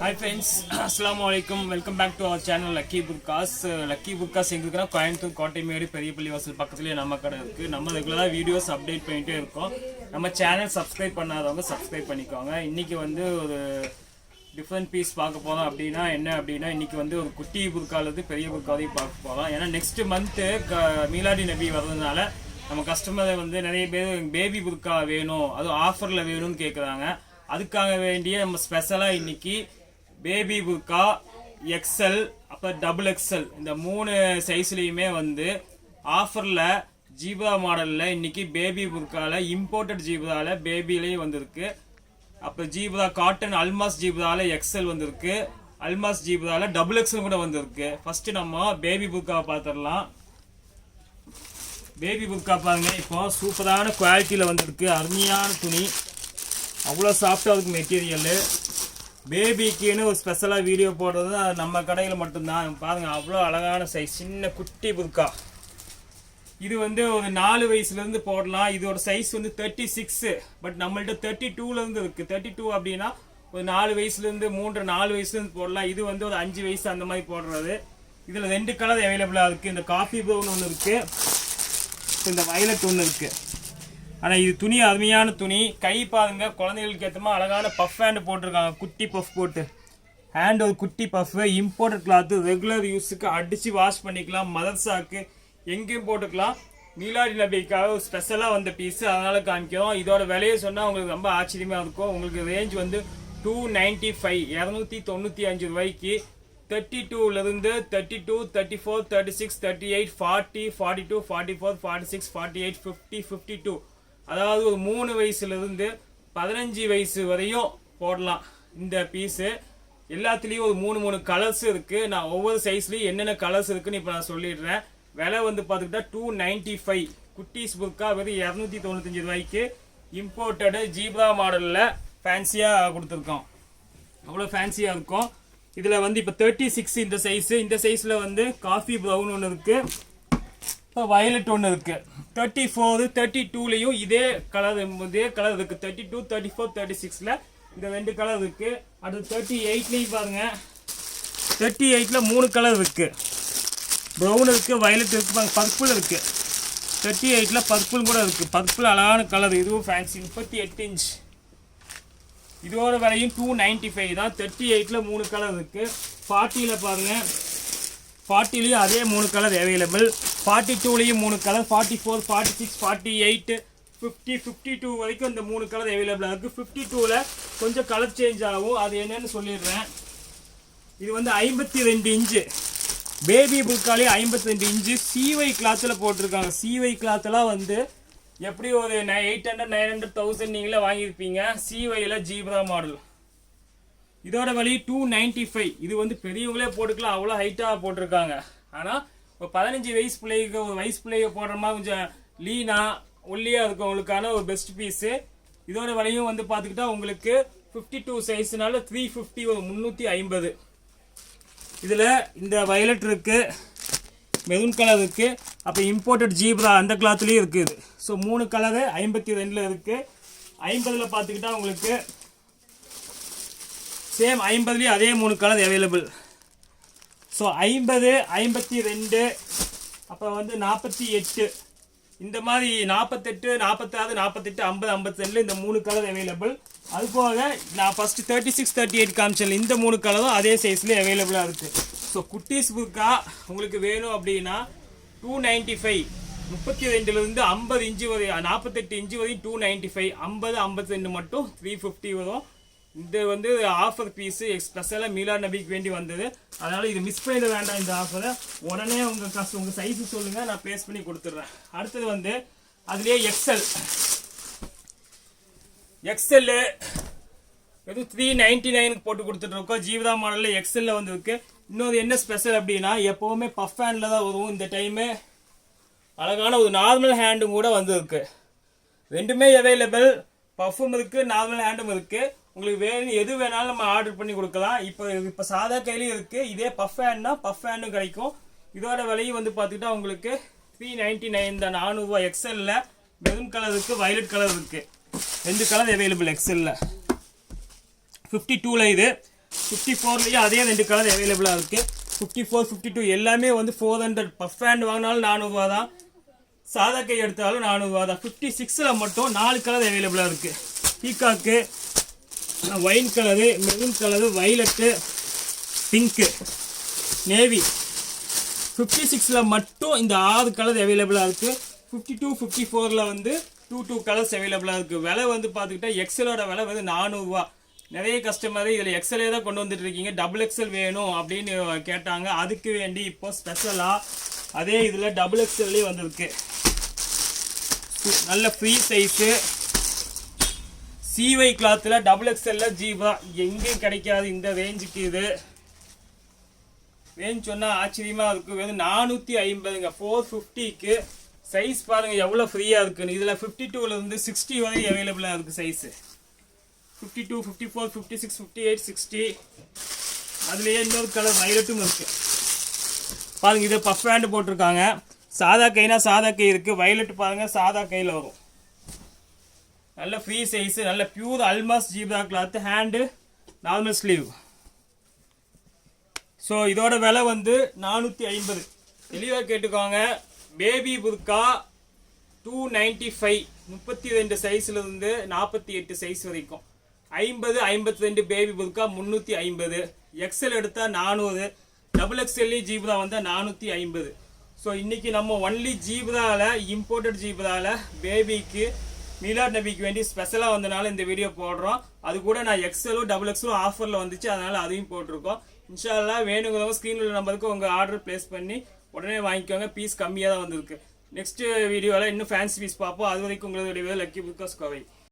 Hi friends அஸ்லாம் வலைக்கம் welcome back to our channel Lucky burqas Lucky burqas எங்க கோயம்புத்தூர் கோட்டைமேடு பெரிய பெரியப்பள்ளி வாசல் பக்கத்துலேயே நம்ம கடை இருக்குது நம்ம ரெகுலராக வீடியோஸ் அப்டேட் பண்ணிகிட்டே இருக்கோம். நம்ம சேனல் சப்ஸ்கிரைப் பண்ணாதவங்க சப்ஸ்கிரைப் பண்ணிக்கோங்க. இன்றைக்கி வந்து ஒரு டிஃப்ரெண்ட் பீஸ் பார்க்க போகிறோம் அப்படின்னா என்ன அப்படின்னா இன்றைக்கி வந்து ஒரு குட்டி புர்காலது பெரிய புர்காலையும் பார்க்க போகிறோம் ஏன்னா நெக்ஸ்ட் மந்த்து க மீலாடி நபி வர்றதுனால நம்ம கஸ்டமரை வந்து நிறைய பேர் பேபி புர்கா வேணும் அதுவும் ஆஃபரில் வேணும்னு கேட்குறாங்க அதுக்காக வேண்டிய நம்ம ஸ்பெஷலாக இன்றைக்கி பேபி புர்கா எக்ஸல் அப்புறம் டபுள் எக்ஸல் இந்த மூணு சைஸ்லேயுமே வந்து ஆஃபரில் ஜீபா மாடலில் இன்னைக்கு பேபி புர்க்காவில் இம்போர்ட்டட் ஜீபதாவில் பேபிலையும் வந்திருக்கு. அப்புறம் ஜீபரா காட்டன் அல்மாஸ் ஜீபதாவில் எக்ஸல் வந்திருக்கு. அல்மாஸ் ஜீபதாவில் டபுள் எக்ஸல் கூட வந்திருக்கு. ஃபஸ்ட்டு நம்ம பேபி புர்காவை பார்த்துடலாம் பேபி புர்க்கா பாருங்க இப்போ சூப்பரான குவாலிட்டியில் வந்திருக்கு. அருமையான துணி. அவ்வளோ சாஃப்டாக இருக்கு மெட்டீரியலு பேபிக்குன்னு ஒரு ஸ்பெஷலாக வீடியோ போடுறது அது நம்ம கடையில் மட்டும்தான். பாருங்கள் அவ்வளோ அழகான சைஸ் சின்ன குட்டி புதுக்கா. இது வந்து ஒரு நாலு வயசுலேருந்து போடலாம். இதோட சைஸ் வந்து தேர்ட்டி சிக்ஸு பட் நம்மள்ட்ட தேர்ட்டி டூலேருந்து இருக்குது தேர்ட்டி டூ அப்படின்னா ஒரு நாலு வயசுலேருந்து மூன்று நாலு வயசுலேருந்து போடலாம். இது வந்து ஒரு அஞ்சு வயசு அந்த மாதிரி போடுறது. இதில் ரெண்டு கலர் அவைலபிளாக இருக்குது இந்த காஃபி ப்ரௌன் ஒன்று இருக்குது இந்த வயலட் ஒன்று இருக்குது ஆனால் இது துணி அருமையான துணி. கை பாருங்க குழந்தைகளுக்கு ஏற்றமா அழகான பஃப் ஹேண்டு போட்டிருக்காங்க. குட்டி பஃப் போட்டு. ஹேண்ட் ஒரு குட்டி பஃப் இம்போர்ட்டட் கிளாத்து ரெகுலர் யூஸுக்கு அடித்து வாஷ் பண்ணிக்கலாம். மதர்சாக்கு எங்கேயும் போட்டுக்கலாம். மீலாடி நபிக்காக ஒரு ஸ்பெஷலாக வந்த பீஸு அதனால் காமிக்கிறோம். இதோட விலையை சொன்னால் உங்களுக்கு ரொம்ப ஆச்சரியமாக இருக்கும். உங்களுக்கு ரேஞ்ச் வந்து டூ நைன்ட்டி ஃபைவ் இரநூத்தி தொண்ணூற்றி அஞ்சு ரூபாய்க்கு. தேர்ட்டி டூலேருந்து thirty two thirty four thirty six thirty eight forty forty two forty four forty six forty eight fifty fifty two அதாவது ஒரு மூணு வயசுலேருந்து பதினஞ்சு வயசு வரையும் போடலாம் இந்த பீஸு எல்லாத்துலேயும் ஒரு மூணு மூணு கலர்ஸ் இருக்குது நான் ஒவ்வொரு சைஸ்லேயும் என்னென்ன கலர்ஸ் இருக்குன்னு இப்போ நான் சொல்லிடுறேன். விலை வந்து பார்த்துக்கிட்டா டூ நைன்ட்டி ஃபைவ் குட்டீஸ் புக்காக வெறும் இரநூத்தி தொண்ணூத்தஞ்சு ரூபாய்க்கு இம்போர்ட்டடு ஜீப்ரா மாடலில் ஃபேன்சியாக கொடுத்துருக்கோம். அவ்வளோ ஃபேன்சியாக இருக்கும். இதில் வந்து இப்போ தேர்ட்டி சிக்ஸ் இந்த சைஸு இந்த சைஸில் வந்து காஃபி ப்ரௌன் ஒன்று இருக்குது இப்போ வயலட் ஒன்று இருக்குது தேர்ட்டி ஃபோரு தேர்ட்டி டூலேயும் இதே கலர் இதே கலர் இருக்குது thirty two thirty four thirty சிக்ஸில் இந்த ரெண்டு கலர் இருக்குது அடுத்து தேர்ட்டி எயிட்லேயும் பாருங்கள் தேர்ட்டி எயிட்டில் மூணு கலர் இருக்குது ப்ரௌன் இருக்குது வயலட் இருக்குது பர்பிள் இருக்குது தேர்ட்டி எயிட்டில் பர்பிள் கூட இருக்குது பர்பிள் அழகான கலர் இதுவும் ஃபேன்சி முப்பத்தி எட்டு இன்ச் இதோட விலையும் டூ நைன்ட்டி ஃபைவ் தான். தேர்ட்டி எயிட்டில் மூணு கலர் இருக்குது ஃபார்ட்டியில் பாருங்கள் ஃபார்ட்டிலையும் அதே மூணு கலர் அவைலபிள் ஃபார்ட்டி டூலேயும் மூணு colour forty four forty six forty eight fifty fifty two வரைக்கும் இந்த மூணு கலர் அவைலபிளாக இருக்குது ஃபிஃப்டி டூவில் கொஞ்சம் கலர் சேஞ்ச் ஆகும். அது என்னன்னு சொல்லிடுறேன். இது வந்து ஐம்பத்தி ரெண்டு இன்ச்சு பேபி புக்காலே ஐம்பத்தி ரெண்டு இன்ச்சு சிவை கிளாத்தில் போட்டிருக்காங்க. சிவை கிளாத்தெல்லாம் வந்து எப்படி ஒரு eight hundred nine hundred thousand நீங்களே வாங்கியிருப்பீங்க. சிவையில் ஜீப்ரா மாடல் இதோட வழி டூ நைன்ட்டி ஃபைவ் இது வந்து பெரியவங்களே போட்டுக்கலாம். அவ்வளோ ஹைட்டாக போட்டிருக்காங்க. ஆனால் ஒரு பதினஞ்சு வயசு பிள்ளைக்கு ஒரு வயசு பிள்ளைங்க போடுற மாதிரி கொஞ்சம் லீனா ஒல்லியாக இருக்கவங்களுக்கான ஒரு பெஸ்ட் பீஸு இதோட விலையும் வந்து பார்த்துக்கிட்டா உங்களுக்கு ஃபிஃப்டி டூ சைஸ்னால த்ரீ ஃபிஃப்டி ஒரு முந்நூற்றி ஐம்பது. இதில் இந்த வயலட் இருக்கு மெரூன் கலர் இருக்கு அப்போ இம்போர்ட்டட் ஜீப்ரா அந்த கிளாத்லேயும் இருக்குது ஸோ மூணு கலரு ஐம்பத்தி ரெண்டில் இருக்குது ஐம்பதில் பார்த்துக்கிட்டா உங்களுக்கு சேம் ஐம்பதுலேயும் அதே மூணு கலர் அவைலபிள் ஸோ ஐம்பது ஐம்பத்தி ரெண்டு அப்புறம் வந்து நாற்பத்தி எட்டு. இந்த மாதிரி நாற்பத்தெட்டு நாற்பத்தாறு நாற்பத்தெட்டு ஐம்பது ஐம்பத்தெண்டு இந்த மூணு கலர் அவைலபிள் அது போக நான் first thirty six thirty eight காமிச்சல் இந்த மூணு கலரும் அதே சைஸ்லேயே அவைலபிளாக இருக்குது ஸோ குட்டீஸ் புக்காக உங்களுக்கு வேணும் அப்படின்னா டூ நைன்ட்டி ஃபைவ் முப்பத்தி ரெண்டுலேருந்து ஐம்பது இன்ச்சு வரை நாற்பத்தெட்டு இன்ச்சு வரையும் டூ நைன்ட்டி ஃபைவ் ஐம்பது ஐம்பத்தி ரெண்டு மட்டும் த்ரீ ஃபிஃப்டி வரும். இது வந்து ஆஃபர் பீஸு ஸ்பெஷலாக மீலா நபிக்கு வேண்டி வந்தது. அதனால் இது மிஸ் பண்ணிட வேண்டாம் இந்த ஆஃபரை உடனே உங்கள் காசு உங்கள் சைஸு சொல்லுங்கள் நான் பேஸ் பண்ணி கொடுத்துட்றேன். அடுத்தது வந்து அதுலேயே எக்ஸல் எக்ஸல்லு எதுவும் த்ரீ நைன்டி நைனுக்கு போட்டு கொடுத்துட்ருக்கோம் ஜீவிதா மாடலில் எக்ஸலில் வந்துருக்கு. இன்னொரு என்ன ஸ்பெஷல் அப்படின்னா எப்போவுமே பஃப் ஹேண்டில் தான் வரும் இந்த டைமு அழகான ஒரு நார்மல் ஹேண்டும் கூட வந்திருக்கு. ரெண்டுமே அவைலபிள் பஃப்பும் இருக்குது நார்மல் ஹேண்டும் இருக்குது உங்களுக்கு வேணும் எது வேணாலும் நம்ம ஆர்டர் பண்ணி கொடுக்கலாம். இப்போ இப்போ சாதா கையிலையும் இருக்குது இதே பஃப் ஹேண்ட்னா பஃப் ஹேண்டும் கிடைக்கும். இதோட விலையும் வந்து பார்த்துக்கிட்டா உங்களுக்கு த்ரீ நைன்ட்டி நைன் தான் நானூறுரூவா எக்ஸலில் மெரூன் கலர் இருக்குது வயலட் கலர் இருக்குது ரெண்டு கலர் அவைலபிள் எக்ஸலில் ஃபிஃப்டி டூவில் இது. ஃபிஃப்டி ஃபோர்லேயும் அதே ரெண்டு கலர் அவைலபிளாக இருக்குது ஃபிஃப்டி ஃபோர் ஃபிஃப்டி டூ எல்லாமே வந்து ஃபோர் ஹண்ட்ரட் பஃப் ஹேண்ட் வாங்கினாலும் நானூறுரூவா தான். சாதா கை எடுத்தாலும் நானூறுரூவா தான். ஃபிஃப்டி சிக்ஸில் மட்டும் நாலு கலர் அவைலபிளாக இருக்குது peacock wine colour maroon colour violet pink navy fifty சிக்ஸில் மட்டும் இந்த ஆறு கலர் அவைலபிளாக இருக்குது ஃபிஃப்டி டூ ஃபிஃப்டி ஃபோரில் வந்து டூ டூ கலர்ஸ் அவைலபிளாக இருக்குது விலை வந்து பார்த்துக்கிட்டா எக்ஸலோட விலை வந்து நானூறுரூவா நிறைய கஸ்டமர் இதில் எக்ஸலே தான் கொண்டு வந்துட்டு இருக்கீங்க. டபுள் எக்ஸல் வேணும் அப்படின்னு கேட்டாங்க. அதுக்கு வேண்டி இப்போ ஸ்பெஷலாக அதே இதில் டபுள் எக்ஸல்லே வந்திருக்கு. நல்ல ஃப்ரீ சைஸு சிவை கிளாத்தில் டபுள் எக்ஸ்எல்ல ஜீவா எங்கேயும் கிடைக்காது. இந்த ரேஞ்சுக்கு இது. ரேஞ்ச் சொன்னால் ஆச்சரியமாக இருக்கும். வெறும் நானூற்றி ஐம்பதுங்க. ஃபோர் ஃபிஃப்டிக்கு சைஸ் பாருங்கள் எவ்வளோ ஃப்ரீயாக இருக்குன்னு. இதில் ஃபிஃப்டி டூவிலேருந்து சிக்ஸ்டி வரை அவைலபிளாக இருக்குது size fifty two fifty four fifty six fifty eight sixty அதுலேயே இன்னொரு கலர் வைலட்டும் இருக்குது பாருங்கள் இது பஃப் ஹேண்டு போட்டிருக்காங்க. சாதா கைனா சாதா கை இருக்குது வைலட் பாருங்கள் சாதா கையில் வரும். நல்ல ஃப்ரீ சைஸு நல்ல pure Almas zebra cloth hand normal sleeve so இதோட விலை வந்து நானூற்றி ஐம்பது. தெளிவாக கேட்டுக்கோங்க. Baby burqa two ninety five முப்பத்தி ரெண்டு சைஸ்லேருந்து நாற்பத்தி எட்டு சைஸ் வரைக்கும். ஐம்பது ஐம்பத்தி ரெண்டு பேபி புர்கா முந்நூற்றி ஐம்பது. எக்ஸல் எடுத்தால் நானூறு. டபுள் எக்ஸ்எல்லி ஜீப்ரா வந்தால் நானூற்றி ஐம்பது. ஸோ இன்றைக்கி நம்ம ஒன்லி ஜீப்ராவில் இம்போர்ட்டட் ஜீப்ராவில் பேபிக்கு மீலாட் நபிக்கு வேண்டி ஸ்பெஷலாக வந்தனால இந்த வீடியோ போடுறோம். அது கூட நான் எக்ஸலும் டபுள் எக்ஸலும் ஆஃபரில் வந்துச்சு. அதனால அதையும் போட்டிருக்கோம். இன்ஷால்லா வேணுங்கிறவங்க ஸ்க்ரீனில் நம்பருக்கு உங்கள் ஆர்டர் ப்ளேஸ் பண்ணி உடனே வாங்கிக்கோங்க. பீஸ் கம்மியாக தான் வந்திருக்கு நெக்ஸ்ட் வீடியோவில் இன்னும் ஃபேன்சி பீஸ் பார்ப்போம். அது வரைக்கும் உங்களுடைய லக்கி புக்கஸ் கோவை